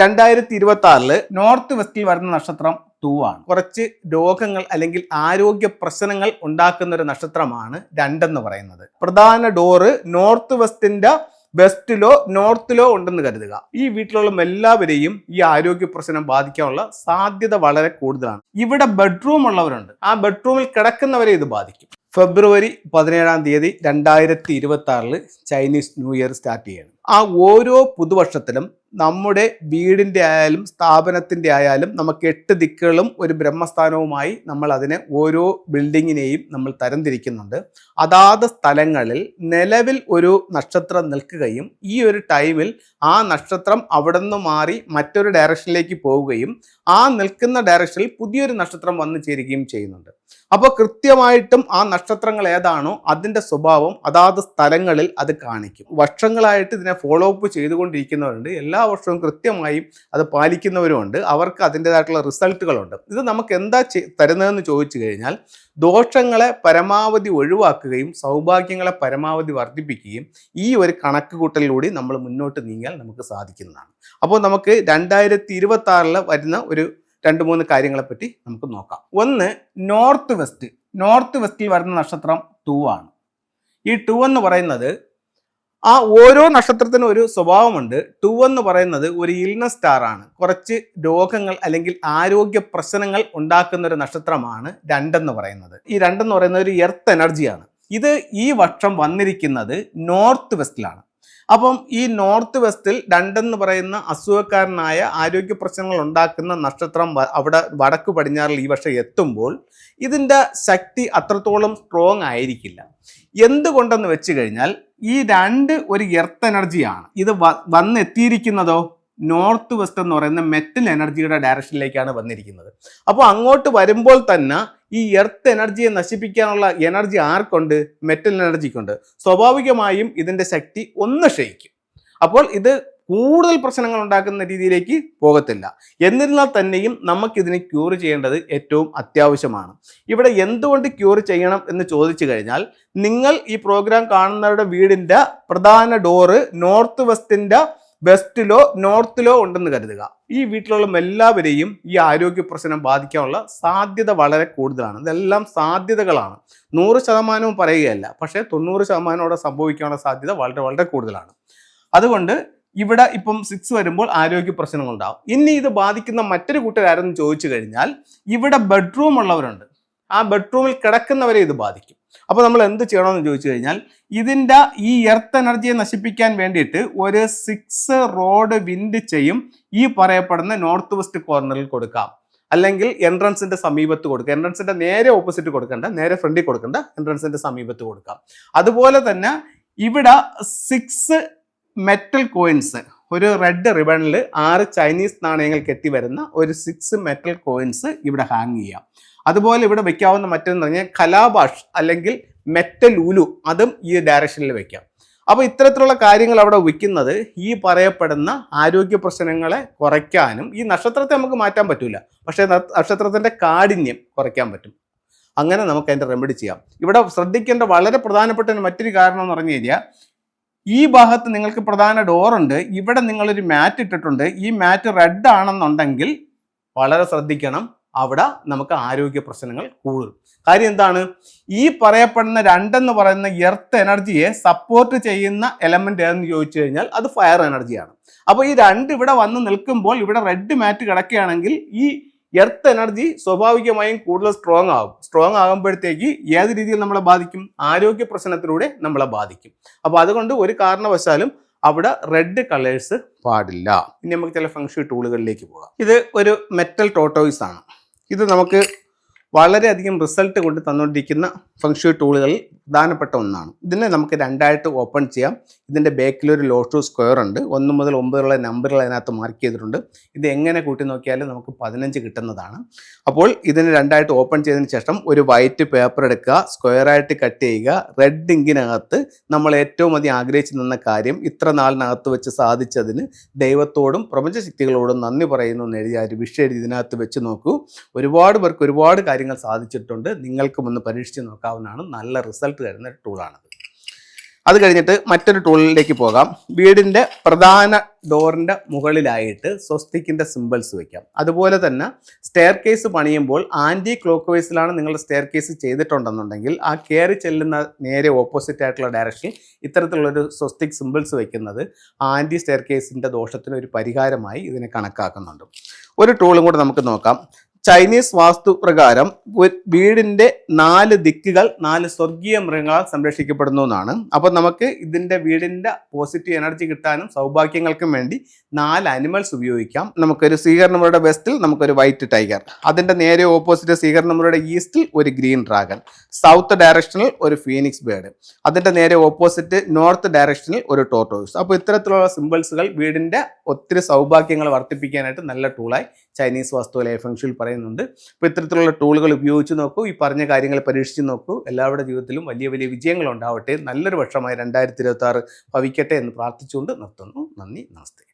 രണ്ടായിരത്തി ഇരുപത്തി ആറിൽ നോർത്ത് വെസ്റ്റിൽ വരുന്ന നക്ഷത്രം ടൂ ആണ്. കുറച്ച് രോഗങ്ങൾ അല്ലെങ്കിൽ ആരോഗ്യ പ്രശ്നങ്ങൾ ഉണ്ടാക്കുന്ന ഒരു നക്ഷത്രമാണ് രണ്ടെന്ന് പറയുന്നത്. പ്രധാന ഡോറ് നോർത്ത് വെസ്റ്റിന്റെ വെസ്റ്റിലോ നോർത്തിലോ ഉണ്ടെന്ന് കരുതുക. ഈ വീട്ടിലുള്ള എല്ലാവരെയും ഈ ആരോഗ്യ പ്രശ്നം ബാധിക്കാനുള്ള സാധ്യത വളരെ കൂടുതലാണ്. ഇവിടെ ബെഡ്റൂം ഉള്ളവരുണ്ട്. ആ ബെഡ്റൂമിൽ കിടക്കുന്നവരെ ഇത് ബാധിക്കും. ഫെബ്രുവരി പതിനേഴാം തീയതി രണ്ടായിരത്തി ഇരുപത്തി ആറിൽ ചൈനീസ് ന്യൂ ഇയർ സ്റ്റാർട്ട് ചെയ്യണം. ആ ഓരോ പുതുവർഷത്തിലും നമ്മുടെ വീടിന്റെ ആയാലും സ്ഥാപനത്തിന്റെ ആയാലും നമുക്ക് എട്ട് ദിക്കുകളും ഒരു ബ്രഹ്മസ്ഥാനവുമായി നമ്മൾ അതിനെ ഓരോ ബിൽഡിങ്ങിനെയും നമ്മൾ തരംതിരിക്കുന്നുണ്ട്. അതാത് സ്ഥലങ്ങളിൽ നിലവിൽ ഒരു നക്ഷത്രം നിൽക്കുകയും ഈ ഒരു ടൈമിൽ ആ നക്ഷത്രം അവിടെ നിന്ന് മാറി മറ്റൊരു ഡയറക്ഷനിലേക്ക് പോവുകയും ആ നിൽക്കുന്ന ഡയറക്ഷനിൽ പുതിയൊരു നക്ഷത്രം വന്നു ചേരുകയും ചെയ്യുന്നുണ്ട്. അപ്പോൾ കൃത്യമായിട്ടും ആ നക്ഷത്രങ്ങൾ ഏതാണോ അതിന്റെ സ്വഭാവം അതാത് സ്ഥലങ്ങളിൽ അത് കാണിക്കും. വർഷങ്ങളായിട്ട് ഇതിനെ ഫോളോ അപ്പ് ചെയ്തുകൊണ്ടിരിക്കുന്നവരുണ്ട്. എല്ലാ വർഷവും കൃത്യമായും അത് പാലിക്കുന്നവരുമുണ്ട്. അവർക്ക് അതിന്റെതായിട്ടുള്ള റിസൾട്ടുകളുണ്ട്. ഇത് നമുക്ക് എന്താ തരുന്നതെന്ന് ചോദിച്ചു കഴിഞ്ഞാൽ ദോഷങ്ങളെ പരമാവധി ഒഴിവാക്കുകയും സൗഭാഗ്യങ്ങളെ പരമാവധി വർദ്ധിപ്പിക്കുകയും ഈ ഒരു കണക്ക് കൂട്ടലിലൂടെ നമ്മൾ മുന്നോട്ട് നീങ്ങാൻ നമുക്ക് സാധിക്കുന്നതാണ്. അപ്പോൾ നമുക്ക് രണ്ടായിരത്തി ഇരുപത്തി വരുന്ന ഒരു രണ്ട് മൂന്ന് കാര്യങ്ങളെ പറ്റി നമുക്ക് നോക്കാം. ഒന്ന് നോർത്ത് വെസ്റ്റ്. നോർത്ത് വെസ്റ്റിൽ വരുന്ന നക്ഷത്രം ടൂ ആണ്. ഈ ടു എന്ന് പറയുന്നത് ആ ഓരോ നക്ഷത്രത്തിനും ഒരു സ്വഭാവമുണ്ട്. ടു എന്ന് പറയുന്നത് ഒരു ഇൽനസ് സ്റ്റാർ ആണ്. കുറച്ച് രോഗങ്ങൾ അല്ലെങ്കിൽ ആരോഗ്യ പ്രശ്നങ്ങൾ ഉണ്ടാക്കുന്ന ഒരു നക്ഷത്രമാണ് രണ്ടെന്ന് പറയുന്നത്. ഈ രണ്ടെന്ന് പറയുന്നത് ഒരു എർത്ത് എനർജിയാണ് ഇത് ഈ വർഷം വന്നിരിക്കുന്നത് നോർത്ത് വെസ്റ്റിലാണ്. അപ്പം ഈ നോർത്ത് വെസ്റ്റിൽ രണ്ടെന്ന് പറയുന്ന അസുഖക്കാരനായ ആരോഗ്യ പ്രശ്നങ്ങൾ ഉണ്ടാക്കുന്ന നക്ഷത്രം അവിടെ വടക്ക് പടിഞ്ഞാറിൽ ഈ വർഷം എത്തുമ്പോൾ ഇതിന്റെ ശക്തി അത്രത്തോളം സ്ട്രോങ് ആയിരിക്കില്ല. എന്തുകൊണ്ടെന്ന് വെച്ച് കഴിഞ്ഞാൽ ഈ രണ്ട് ഒരു എർത്ത് എനർജിയാണ് ഇത് വന്നെത്തിയിരിക്കുന്നതോ? നോർത്ത് വെസ്റ്റ് എന്ന് പറയുന്ന മെറ്റൽ എനർജിയുടെ ഡയറക്ഷനിലേക്കാണ് വന്നിരിക്കുന്നത്. അപ്പോൾ അങ്ങോട്ട് വരുമ്പോൾ തന്നെ ഈ എർത്ത് എനർജിയെ നശിപ്പിക്കാനുള്ള എനർജി ആർക്കുണ്ട്? മെറ്റൽ എനർജിക്കുണ്ട് സ്വാഭാവികമായും ഇതിന്റെ ശക്തി ഒന്ന് ക്ഷയിക്കും. അപ്പോൾ ഇത് കൂടുതൽ പ്രശ്നങ്ങൾ ഉണ്ടാക്കുന്ന രീതിയിലേക്ക് പോകത്തില്ല. എന്നിരുന്നാൽ തന്നെയും നമുക്കിതിനെ ക്യൂർ ചെയ്യേണ്ടത് ഏറ്റവും അത്യാവശ്യമാണ്. ഇവിടെ എന്തുകൊണ്ട് ക്യൂർ ചെയ്യണം എന്ന് ചോദിച്ചു കഴിഞ്ഞാൽ നിങ്ങൾ ഈ പ്രോഗ്രാം കാണുന്നവരുടെ വീടിന്റെ പ്രധാന ഡോറ് നോർത്ത് വെസ്റ്റിന്റെ വെസ്റ്റിലോ നോർത്തിലോ ഉണ്ടെന്ന് കരുതുക. ഈ വീട്ടിലുള്ള എല്ലാവരെയും ഈ ആരോഗ്യ പ്രശ്നം ബാധിക്കാനുള്ള സാധ്യത വളരെ കൂടുതലാണ്. ഇതെല്ലാം സാധ്യതകളാണ്. നൂറ് ശതമാനവും പറയുകയല്ല. പക്ഷേ തൊണ്ണൂറ് ശതമാനം അവിടെ സംഭവിക്കാനുള്ള സാധ്യത വളരെ വളരെ കൂടുതലാണ്. അതുകൊണ്ട് ഇവിടെ ഇപ്പം സിക്സ് വരുമ്പോൾ ആരോഗ്യ പ്രശ്നങ്ങളുണ്ടാവും. ഇനി ഇത് ബാധിക്കുന്ന മറ്റൊരു കൂട്ടരാരെന്ന് ചോദിച്ചു കഴിഞ്ഞാൽ ഇവിടെ ബെഡ്റൂം ഉള്ളവരുണ്ട്. ആ ബെഡ്റൂമിൽ കിടക്കുന്നവരെ ഇത് ബാധിക്കും. അപ്പോൾ നമ്മൾ എന്ത് ചെയ്യണമെന്ന് ചോദിച്ചു കഴിഞ്ഞാൽ ഇതിന്റെ ഈ എർത്ത് എനർജിയെ നശിപ്പിക്കാൻ വേണ്ടിയിട്ട് ഒരു സിക്സ് റോഡ് വിൻഡ് ചെയ്യും. ഈ പറയപ്പെടുന്ന നോർത്ത് വെസ്റ്റ് കോർണറിൽ കൊടുക്കാം. അല്ലെങ്കിൽ എൻട്രൻസിന്റെ സമീപത്ത് കൊടുക്കുക എൻട്രൻസിന്റെ നേരെ ഓപ്പോസിറ്റ് കൊടുക്കണ്ട. നേരെ ഫ്രണ്ടിൽ കൊടുക്കണ്ട. എൻട്രൻസിന്റെ സമീപത്ത് കൊടുക്കാം. അതുപോലെ തന്നെ ഇവിടെ സിക്സ് മെറ്റൽ കോയിൻസ് ഒരു റെഡ് റിബണിൽ ആറ് ചൈനീസ് നാണയങ്ങൾ കെട്ടി വരുന്ന ഒരു സിക്സ് മെറ്റൽ കോയിൻസ് ഇവിടെ ഹാങ് ചെയ്യാം. അതുപോലെ ഇവിടെ വെക്കാവുന്ന മറ്റൊന്ന് പറഞ്ഞാൽ കലാഭാഷ് അല്ലെങ്കിൽ മെറ്റൽ ഉലു അതും ഈ ഡയറക്ഷനിൽ വെക്കാം. അപ്പോൾ ഇത്തരത്തിലുള്ള കാര്യങ്ങൾ അവിടെ വയ്ക്കുന്നത് ഈ പറയപ്പെടുന്ന ആരോഗ്യ പ്രശ്നങ്ങളെ കുറയ്ക്കാനും ഈ നക്ഷത്രത്തെ നമുക്ക് മാറ്റാൻ പറ്റില്ല പക്ഷേ നക്ഷത്രത്തിന്റെ കാഠിന്യം കുറയ്ക്കാൻ പറ്റും. അങ്ങനെ നമുക്ക് അതിന്റെ റെമഡി ചെയ്യാം. ഇവിടെ ശ്രദ്ധിക്കേണ്ട വളരെ പ്രധാനപ്പെട്ട മറ്റൊരു കാരണം എന്ന് പറഞ്ഞു കഴിഞ്ഞാൽ ഈ ഭാഗത്ത് നിങ്ങൾക്ക് പ്രധാന ഡോറുണ്ട് ഇവിടെ നിങ്ങളൊരു മാറ്റ് ഇട്ടിട്ടുണ്ട്. ഈ മാറ്റ് റെഡ് ആണെന്നുണ്ടെങ്കിൽ വളരെ ശ്രദ്ധിക്കണം. അവിടെ നമുക്ക് ആരോഗ്യ പ്രശ്നങ്ങൾ കൂടും. കാര്യം എന്താണ്? ഈ പറയപ്പെടുന്ന രണ്ടെന്ന് പറയുന്ന എർത്ത് എനർജിയെ സപ്പോർട്ട് ചെയ്യുന്ന എലമെന്റ് ഏതെന്ന് ചോദിച്ചു കഴിഞ്ഞാൽ അത് ഫയർ എനർജിയാണ് അപ്പോൾ ഈ രണ്ട് ഇവിടെ വന്ന് നിൽക്കുമ്പോൾ ഇവിടെ റെഡ് മാറ്റ് കിടക്കുകയാണെങ്കിൽ ഈ എർത്ത് എനർജി സ്വാഭാവികമായും കൂടുതൽ സ്ട്രോങ് ആകും. സ്ട്രോങ് ആകുമ്പോഴത്തേക്ക് ഏത് രീതിയിൽ നമ്മളെ ബാധിക്കും? ആരോഗ്യ പ്രശ്നത്തിലൂടെ നമ്മളെ ബാധിക്കും. അപ്പോൾ അതുകൊണ്ട് ഒരു കാരണവശാലും അവിടെ റെഡ് കളേഴ്സ് പാടില്ല. ഇനി നമുക്ക് ചില ഫംഗ്ഷൻ ടൂളുകളിലേക്ക് പോകാം. ഇത് ഒരു മെറ്റൽ ടോട്ടോയിസ് ആണ്. ഇത് നമുക്ക് വളരെയധികം റിസൾട്ട് കൊണ്ട് തന്നുകൊണ്ടിരിക്കുന്ന ഫംഗ്ഷൻ ടൂളുകളിൽ പ്രധാനപ്പെട്ട ഒന്നാണ്. ഇതിനെ നമുക്ക് രണ്ടായിട്ട് ഓപ്പൺ ചെയ്യാം. ഇതിന്റെ ബാക്കിൽ ഒരു ലോട്ടു സ്ക്വയർ ഉണ്ട്. ഒന്ന് മുതൽ ഒമ്പതുള്ള നമ്പറുകൾ അതിനകത്ത് മാർക്ക് ചെയ്തിട്ടുണ്ട്. ഇത് എങ്ങനെ കൂട്ടി നോക്കിയാലും നമുക്ക് പതിനഞ്ച് കിട്ടുന്നതാണ്. അപ്പോൾ ഇതിന് രണ്ടായിട്ട് ഓപ്പൺ ചെയ്തതിന് ശേഷം ഒരു വൈറ്റ് പേപ്പർ എടുക്കുക സ്ക്വയറായിട്ട് കട്ട് ചെയ്യുക റെഡ് ഇങ്കിനകത്ത് നമ്മൾ ഏറ്റവും അധികം ആഗ്രഹിച്ചു നിന്ന കാര്യം ഇത്ര നാളിനകത്ത് വെച്ച് സാധിച്ചതിന് ദൈവത്തോടും പ്രപഞ്ചശക്തികളോടും നന്ദി പറയുന്നു എന്ന് എഴുതിയ ഒരു വിഷയം എഴുതി ഇതിനകത്ത് വെച്ച് നോക്കൂ. ഒരുപാട് പേർക്ക് ഒരുപാട് കാര്യങ്ങൾ സാധിച്ചിട്ടുണ്ട്. നിങ്ങൾക്കും ഒന്ന് പരീക്ഷിച്ച് നോക്കാവുന്നതാണ്. നല്ല റിസൾട്ട് തരുന്ന ഒരു ടൂളാണത്. അത് കഴിഞ്ഞിട്ട് മറ്റൊരു ടൂളിലേക്ക് പോകാം. വീടിന്റെ പ്രധാന ഡോറിന്റെ മുകളിലായിട്ട് സ്വസ്തിക്കിന്റെ സിമ്പിൾസ് വയ്ക്കാം അതുപോലെ തന്നെ സ്റ്റെയർ കേസ് പണിയുമ്പോൾ ആന്റി ക്ലോക്ക് വൈസിലാണ് നിങ്ങൾ സ്റ്റെയർ കേസ് ചെയ്തിട്ടുണ്ടെന്നുണ്ടെങ്കിൽ ആ കയറി ചെല്ലുന്ന നേരെ ഓപ്പോസിറ്റ് ആയിട്ടുള്ള ഡയറക്ഷൻ ഇത്തരത്തിലുള്ളൊരു സ്വസ്തിക് സിമ്പിൾസ് വയ്ക്കുന്നത് ആന്റി സ്റ്റെയർ കേസിന്റെ ദോഷത്തിന് ഒരു പരിഹാരമായി ഇതിനെ കണക്കാക്കുന്നുണ്ട്. ഒരു ടൂളും കൂടെ നമുക്ക് നോക്കാം. ചൈനീസ് വാസ്തു പ്രകാരം വീടിന്റെ നാല് ദിക്കുകൾ നാല് സ്വർഗീയ മൃഗങ്ങളാൽ സംരക്ഷിക്കപ്പെടുന്നു എന്നാണ്. അപ്പൊ നമുക്ക് ഇതിന്റെ വീടിന്റെ പോസിറ്റീവ് എനർജി കിട്ടാനും സൗഭാഗ്യങ്ങൾക്കും വേണ്ടി നാല് അനിമൽസ് ഉപയോഗിക്കാം. നമുക്കൊരു സ്വീകരണമുറയുടെ വെസ്റ്റിൽ നമുക്കൊരു വൈറ്റ് ടൈഗർ അതിന്റെ നേരെ ഓപ്പോസിറ്റ് സ്വീകരണമുറയുടെ ഈസ്റ്റിൽ ഒരു ഗ്രീൻ ഡ്രാഗൺ സൗത്ത് ഡയറക്ഷനിൽ ഒരു ഫീനിക്സ് ബേർഡ് അതിന്റെ നേരെ ഓപ്പോസിറ്റ് നോർത്ത് ഡയറക്ഷനിൽ ഒരു ടോട്ടോസ് അപ്പോൾ ഇത്തരത്തിലുള്ള സിമ്പിൾസുകൾ വീടിന്റെ ഒത്തിരി സൗഭാഗ്യങ്ങൾ വർദ്ധിപ്പിക്കാനായിട്ട് നല്ല ടൂളായി ചൈനീസ് വാസ്തു ഫംഗ്ഷനിൽ പറയുന്നുണ്ട്. അപ്പോൾ ഇത്തരത്തിലുള്ള ടൂളുകൾ ഉപയോഗിച്ച് നോക്കൂ ഈ പറഞ്ഞ കാര്യങ്ങൾ പരീക്ഷിച്ച് നോക്കൂ. എല്ലാവരുടെ ജീവിതത്തിലും വലിയ വലിയ വിജയങ്ങൾ ഉണ്ടാവട്ടെ നല്ലൊരു വർഷമായി രണ്ടായിരത്തി ഇരുപത്തി ആറ് ഭവിക്കട്ടെ എന്ന് പ്രാർത്ഥിച്ചുകൊണ്ട് നിർത്തുന്നു. നന്ദി നമസ്തേ.